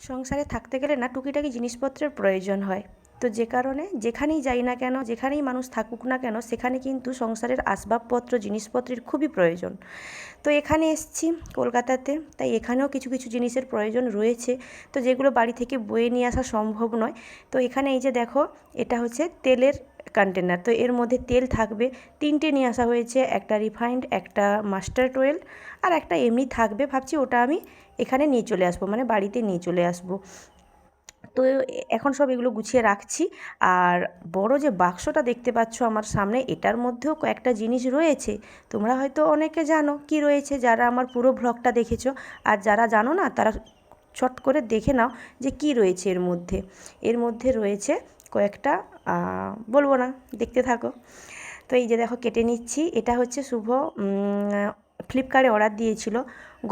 সংসারে থাকতে গেলে না টুকিটাকি জিনিসপত্রের প্রয়োজন হয়। তো যে কারণে যেখানেই যাই না কেন, যেখানেই মানুষ থাকুক না কেন, সেখানে কিন্তু সংসারের আসবাবপত্র, জিনিসপত্রের খুবই প্রয়োজন। তো এখানে এসেছি কলকাতাতে, তাই এখানেও কিছু কিছু জিনিসের প্রয়োজন রয়েছে। তো যেগুলো বাড়ি থেকে বয়ে নিয়ে আসা সম্ভব নয়। তো এখানে এই যে দেখো, এটা হচ্ছে তেলের কন্টেনার তো এর মধ্যে তেল থাকবে। তিনটে নিয়ে আসা হয়েছে, একটা রিফাইন্ড একটা মাস্টার্ড অয়েল আর একটা এমনি থাকবে। ভাবছি ওটা আমি এখানে নিয়ে চলে আসব মানে বাড়িতে নিয়ে চলে আসব। তো এখন সব এগুলো গুছিয়ে রাখছি। আর বড় যে বাক্সটা দেখতে পাচ্ছ আমার সামনে, এটার মধ্যেও কয়েকটা জিনিস রয়েছে। তোমরা হয়তো অনেকে জানো কি রয়েছে, যারা আমার পুরো ভ্লগটা দেখেছ। আর যারা জানো না, তারা চট করে দেখে নাও যে কি রয়েছে এর মধ্যে। এর মধ্যে রয়েছে কয়েকটা বলব না, দেখতে থাকো। তো এই যে দেখো, কেটে নিচ্ছি। এটা হচ্ছে শুভ ফ্লিপকার্টে অর্ডার দিয়েছিল।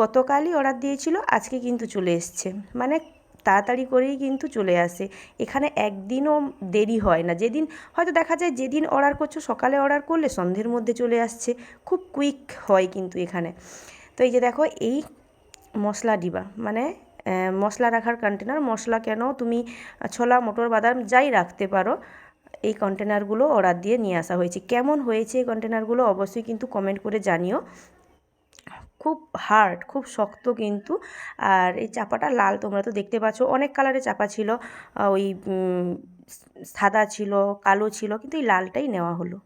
গতকালই অর্ডার দিয়েছিল, আজকে কিন্তু চলে এসছে। মানে তাড়াতাড়ি করেই কিন্তু চলে আসে। এখানে একদিনও দেরি হয় না। যেদিন, হয়তো দেখা যায় যেদিন অর্ডার করছ, সকালে অর্ডার করলে সন্ধ্যের মধ্যে চলে আসছে। খুব কুইক হয় কিন্তু এখানে। তো এই যে দেখো, এই মশলা ডিবা মানে মশলা রাখার কন্টেনার মশলা কেন তুমি ছোলা, মটর, বাদাম যাই রাখতে পারো, এই কন্টেনারগুলো অর্ডার দিয়ে নিয়ে আসা হয়েছে। কেমন হয়েছে এই কন্টেনারগুলো অবশ্যই কিন্তু কমেন্ট করে জানিও। খুব হার্ড খুব শক্ত কিন্তু। আর এই চাপাটা লাল, তোমরা তো দেখতে পাচ্ছ, অনেক কালারের চাপা ছিল। ওই সাদা ছিল, কালো ছিল, কিন্তু এই লালটাই নেওয়া হলো।